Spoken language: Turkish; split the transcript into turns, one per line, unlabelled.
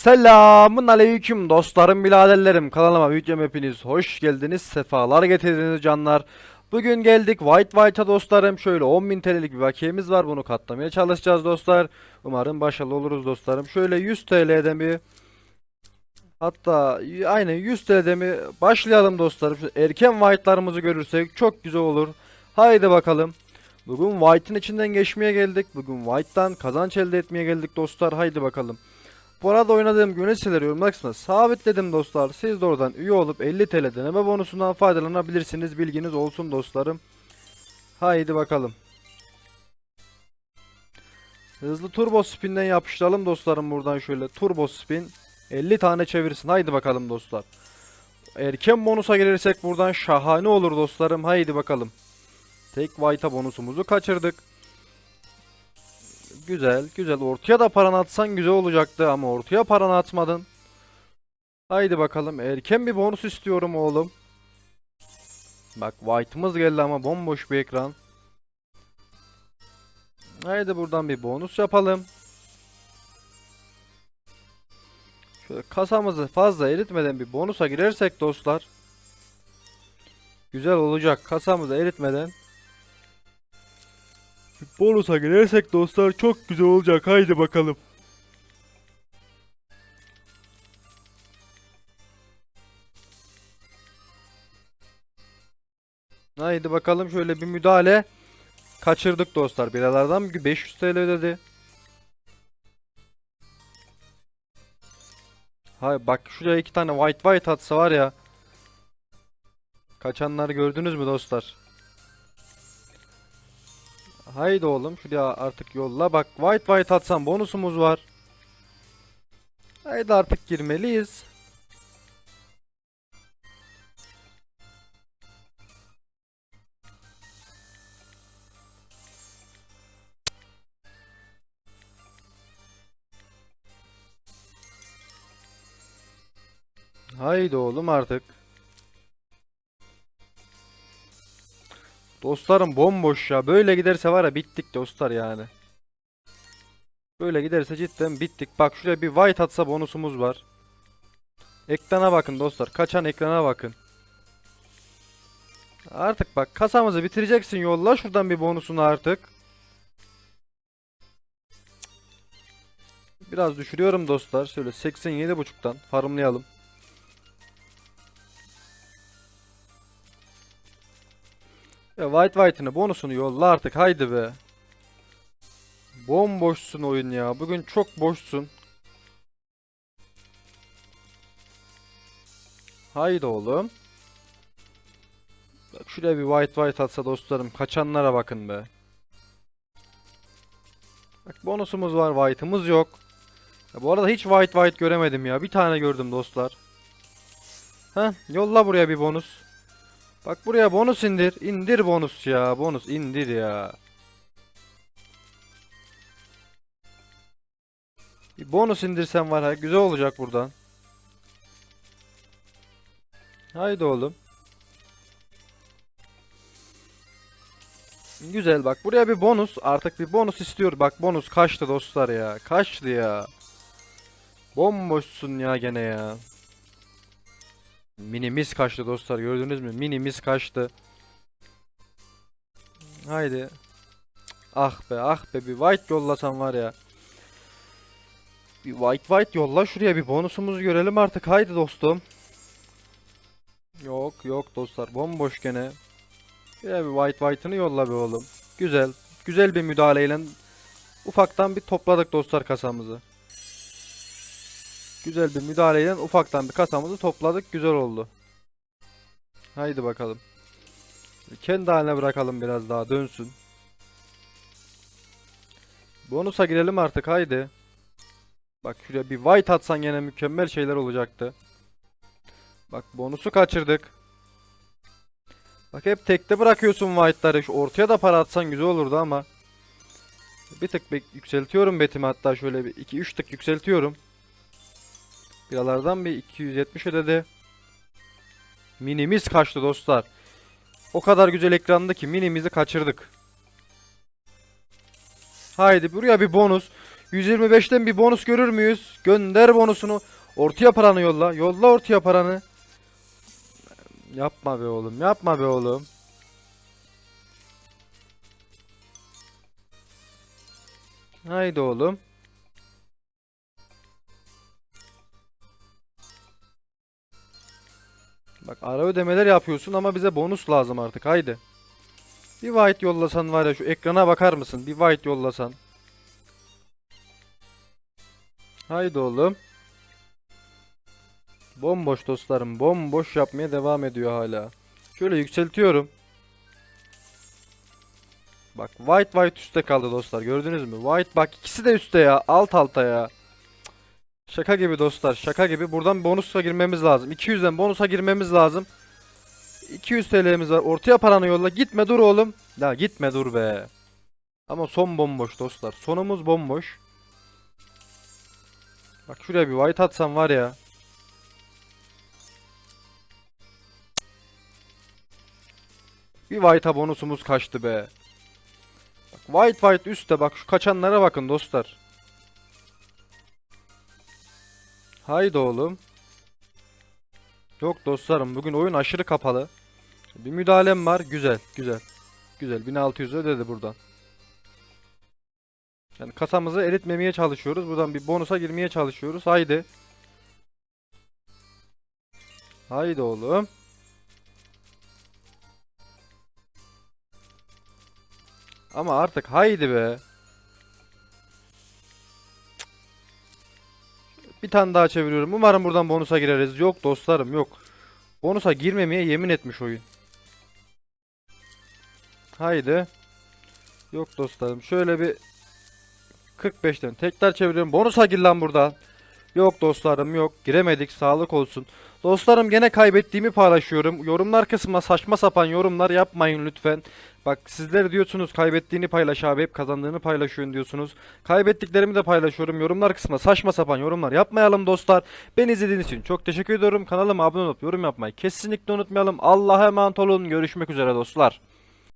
Selamun aleyküm dostlarım biraderlerim. Kanalıma videom hepiniz hoş geldiniz sefalar getirdiniz canlar. Bugün geldik White White'a dostlarım. Şöyle 10.000 TL'lik bir bakiyemiz var. Bunu katlamaya çalışacağız dostlar. Umarım başarılı oluruz dostlarım. Şöyle 100 TL'den bir Hatta aynen 100 TL'den bir başlayalım dostlarım. Şu erken White'larımızı görürsek çok güzel olur. Haydi bakalım. Bugün White'ın içinden geçmeye geldik. Bugün White'tan kazanç elde etmeye geldik dostlar. Haydi bakalım bu arada oynadığım güneş siteleri yorumlar kısmına sabitledim dostlar. Siz de oradan üye olup 50 TL deneme bonusundan faydalanabilirsiniz. Bilginiz olsun dostlarım. Haydi bakalım. Hızlı turbo spin'den yapıştıralım dostlarım buradan şöyle. Turbo spin 50 tane çevirsin. Haydi bakalım dostlar. Erken bonusa gelirsek buradan şahane olur dostlarım. Haydi bakalım. Tek white'a bonusumuzu kaçırdık. Güzel, güzel. Ortaya da paranı atsan güzel olacaktı ama ortaya paranı atmadın. Haydi bakalım. Erken bir bonus istiyorum oğlum. Bak white'ımız geldi ama bomboş bir ekran. Haydi buradan bir bonus yapalım. Şöyle kasamızı fazla eritmeden bir bonusa girersek dostlar. Güzel olacak. Kasamızı eritmeden Bonusa girersek dostlar çok güzel olacak. Haydi bakalım. Haydi bakalım şöyle bir müdahale. Kaçırdık dostlar. Biralardan 500 TL ödedi. Hay bak şuraya iki tane white white atsa var ya. Kaçanları gördünüz mü dostlar? Haydi oğlum şuraya artık yolla. Bak white white atsan bonusumuz var. Haydi artık girmeliyiz. Haydi oğlum artık. Dostlarım bomboş ya. Böyle giderse var ya bittik dostlar yani. Böyle giderse cidden bittik. Bak şuraya bir white atsa bonusumuz var. Ekrana bakın dostlar. Kaçan ekrana bakın. Artık bak kasamızı bitireceksin yolla şuradan bir bonusunu artık. Biraz düşürüyorum dostlar. Şöyle 87.5'tan farmlayalım. Ya White White'ını bonusunu yolla artık haydi be. Bomboşsun oyun ya. Bugün çok boşsun. Haydi oğlum. Bak şuraya bir white white atsa dostlarım. Kaçanlara bakın be. Bak bonusumuz var. White'ımız yok. Ya bu arada hiç white white göremedim ya. Bir tane gördüm dostlar. Heh yolla buraya bir bonus. Bak buraya bonus indir. İndir bonus ya. Bonus indir ya. Bir bonus indirsen var ha. Güzel olacak buradan. Haydi oğlum. Güzel bak buraya bir bonus artık bir bonus istiyor bak bonus kaçtı dostlar ya kaçtı ya Bomboşsun ya gene ya Minimiz kaçtı dostlar gördünüz mü minimiz kaçtı Haydi Ah be ah be bir white yollasam var ya Bir white white yolla şuraya bir bonusumuzu görelim artık haydi dostum Yok yok dostlar bomboş gene ya bir white white'ını yolla be oğlum. Güzel. Güzel bir müdahaleyle ufaktan bir topladık dostlar kasamızı. Güzel bir müdahaleyle ufaktan bir kasamızı topladık. Güzel oldu. Haydi bakalım. Kendi haline bırakalım biraz daha dönsün. Bonusa girelim artık haydi. Bak şuraya bir white atsan gene mükemmel şeyler olacaktı. Bak bonusu kaçırdık. Bak hep tekte bırakıyorsun white'ları. Şu ortaya da para atsan güzel olurdu ama. Bir tık yükseltiyorum betimi hatta şöyle bir 2-3 tık yükseltiyorum. Biralardan bir 270 ödedi. Minimiz kaçtı dostlar. O kadar güzel ekranda ki minimizi kaçırdık. Haydi buraya bir bonus. 125'ten bir bonus görür müyüz? Gönder bonusunu. Ortaya paranı yolla. Yolla ortaya paranı. Yapma be oğlum. Yapma be oğlum. Haydi oğlum. Bak ara ödemeler yapıyorsun ama bize bonus lazım artık. Haydi. Bir white yollasan var ya şu ekrana bakar mısın? Bir white yollasan. Haydi oğlum. Bomboş dostlarım. Bomboş yapmaya devam ediyor hala. Şöyle yükseltiyorum. Bak white white üstte kaldı dostlar. Gördünüz mü? White bak ikisi de üstte ya. Alt alta ya. Şaka gibi dostlar. Şaka gibi. Buradan bonusa girmemiz lazım. 200'den bonusa girmemiz lazım. 200 TL'miz var. Ortaya paranı yolla. Gitme dur oğlum. Ya gitme dur be. Ama son bomboş dostlar. Sonumuz bomboş. Bak şuraya bir white atsam var ya. Bir white'a bonusumuz kaçtı be. Bak white white üstte bak şu kaçanlara bakın dostlar. Haydi oğlum. Yok dostlarım bugün oyun aşırı kapalı. Bir müdahalem var. Güzel güzel. Güzel 1600 ödedi buradan. Yani kasamızı eritmemeye çalışıyoruz. Buradan bir bonusa girmeye çalışıyoruz. Haydi. Haydi oğlum. Ama artık haydi be. Bir tane daha çeviriyorum. Umarım buradan bonusa gireriz. Yok dostlarım yok. Bonusa girmemeye yemin etmiş oyun. Haydi. Yok dostlarım. Şöyle bir 45'ten tekrar çeviriyorum. Bonusa gir lan buradan. Yok dostlarım yok. Giremedik. Sağlık olsun. Dostlarım gene kaybettiğimi paylaşıyorum. Yorumlar kısmına saçma sapan yorumlar yapmayın lütfen. Bak sizler diyorsunuz kaybettiğini paylaş abi hep kazandığını paylaşıyorsun diyorsunuz. Kaybettiklerimi de paylaşıyorum. Yorumlar kısmına saçma sapan yorumlar yapmayalım dostlar. Beni izlediğiniz için çok teşekkür ediyorum. Kanalıma abone olup yorum yapmayı kesinlikle unutmayalım. Allah'a emanet olun. Görüşmek üzere dostlar.